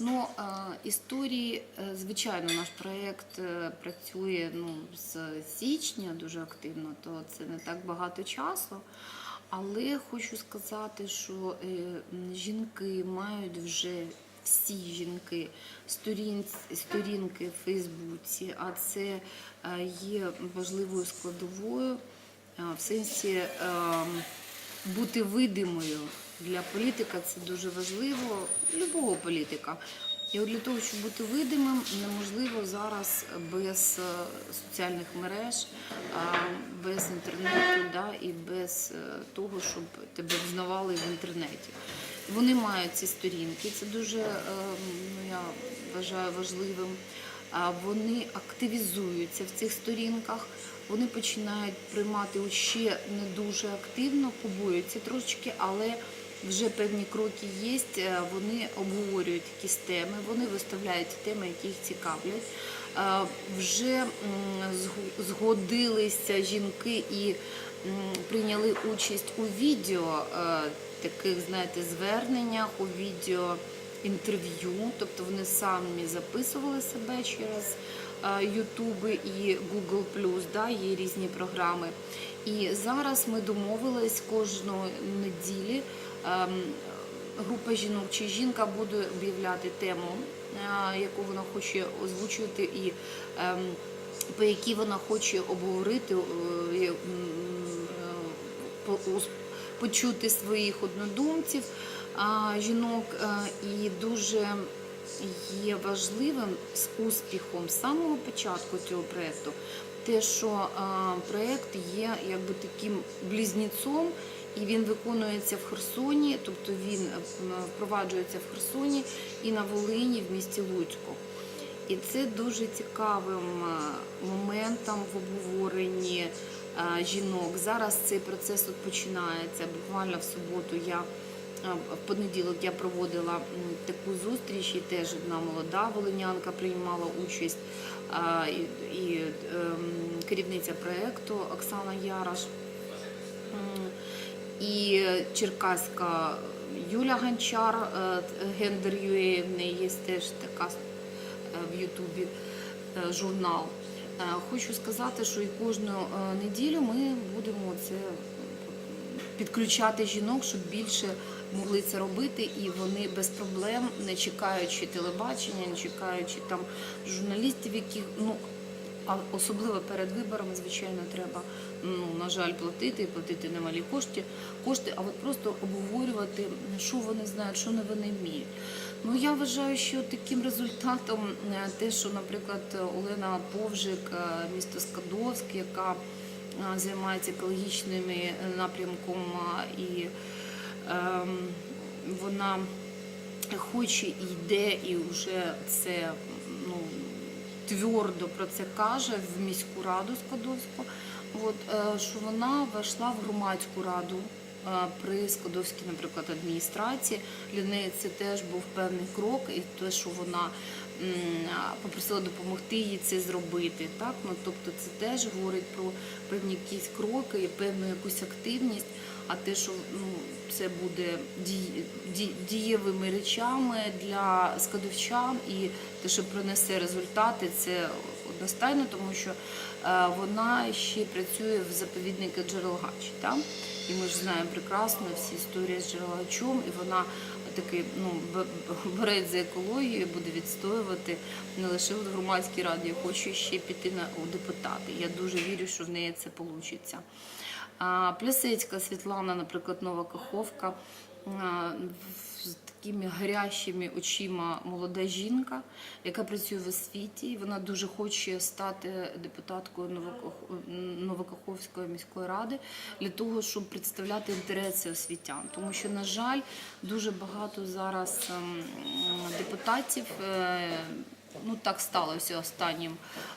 Ну, історії, е, звичайно, наш проєкт е, працює ну, з січня дуже активно, то це не так багато часу. Але хочу сказати, що е, жінки мають вже всі жінки сторін, сторінки в Фейсбуці, а це є важливою складовою в сенсі ем, бути видимою для політика це дуже важливо, любого політика. І от для того, щоб бути видимим, неможливо зараз без е, соціальних мереж, без інтернету да, і без е, того, щоб тебе взнавали в інтернеті. Вони мають ці сторінки, це дуже е, ну, я вважаю важливим. Вони активізуються в цих сторінках, вони починають приймати ще не дуже активно, побоюються трошечки, але вже певні кроки є. е, Вони обговорюють якісь теми, вони виставляють теми, які їх цікавлять. Е, Вже згодилися жінки і прийняли участь у відео е, таких, знаєте, зверненнях, у відео інтерв'ю, тобто вони самі записували себе через Ютуби і Google+, да, є різні програми. І зараз ми домовились кожної неділі. ем, Група жінок чи жінка буде об'являти тему, е, яку вона хоче озвучувати, і ем, по якій вона хоче обговорити, е, е, почути своїх однодумців, жінок. І дуже є важливим з успіхом самого початку цього проєкту, те, що проєкт є якби таким близнецом, і він виконується в Херсоні, тобто він е, впроваджується в Херсоні і на Волині в місті Луцьку. І це дуже цікавим е, моментом в обговоренні е, жінок. Зараз цей процес от починається. Буквально в суботу я в понеділок я проводила таку зустріч, і теж одна молода волинянка приймала участь, і, ем, керівниця проєкту Оксана Яраш. І черкаська Юля Гончар, е, Гендер UA, в неї є теж така е, в Ютубі е, журнал. Е, Хочу сказати, що і кожну е, неділю ми будемо це підключати жінок, щоб більше могли це робити, і вони без проблем, не чекаючи телебачення, не чекаючи там журналістів, яких ну а особливо перед виборами, звичайно, треба ну на жаль платити, платити немалі кошти, кошти, а от просто обговорювати, що вони знають, що не вони вміють. Ну я вважаю, що таким результатом е, те, що, наприклад, Олена Повжик, е, місто Скадовськ, яка е, займається екологічними напрямком і вона хоче і йде, і вже це ну, твердо про це каже в міську раду Скадовську. От, е, що вона вийшла в громадську раду е, при Скадовській, наприклад, адміністрації. Для неї це теж був певний крок, і те, що вона попросила допомогти їй це зробити. Так? Ну, тобто це теж говорить про певні якісь кроки, певну якусь активність. А те, що ну, це буде дієвими речами для скадовчан і те, що принесе результати, це одностайно, тому що е, вона ще працює в заповіднику Джерелгач. Так? І ми ж знаємо прекрасно всі історії з Джерелгачом, і вона таки ну, борець за екологію, буде відстоювати не лише в громадській раді, а хоче ще піти на депутати. Я дуже вірю, що в неї це вийде. А, Плясецька Світлана, наприклад, Нова Каховка, з такими гарячими очима молода жінка, яка працює в освіті. Вона дуже хоче стати депутаткою Новоках- Новокаховської міської ради для того, щоб представляти інтереси освітян. Тому що, на жаль, дуже багато зараз ем, депутатів. Ну так сталося останнім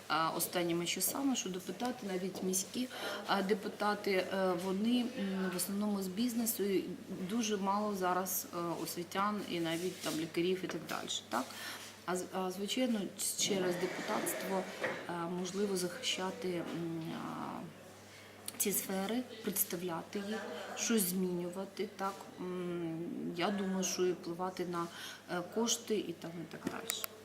е, останніми часами, що депутати, навіть міські е, депутати, е, вони в основному з бізнесу і дуже мало зараз освітян і навіть там лікарів і так далі. Так? А звичайно, через депутатство можливо захищати ці сфери, представляти їх, щось змінювати. Так я думаю, що і впливати на кошти і там і так далі.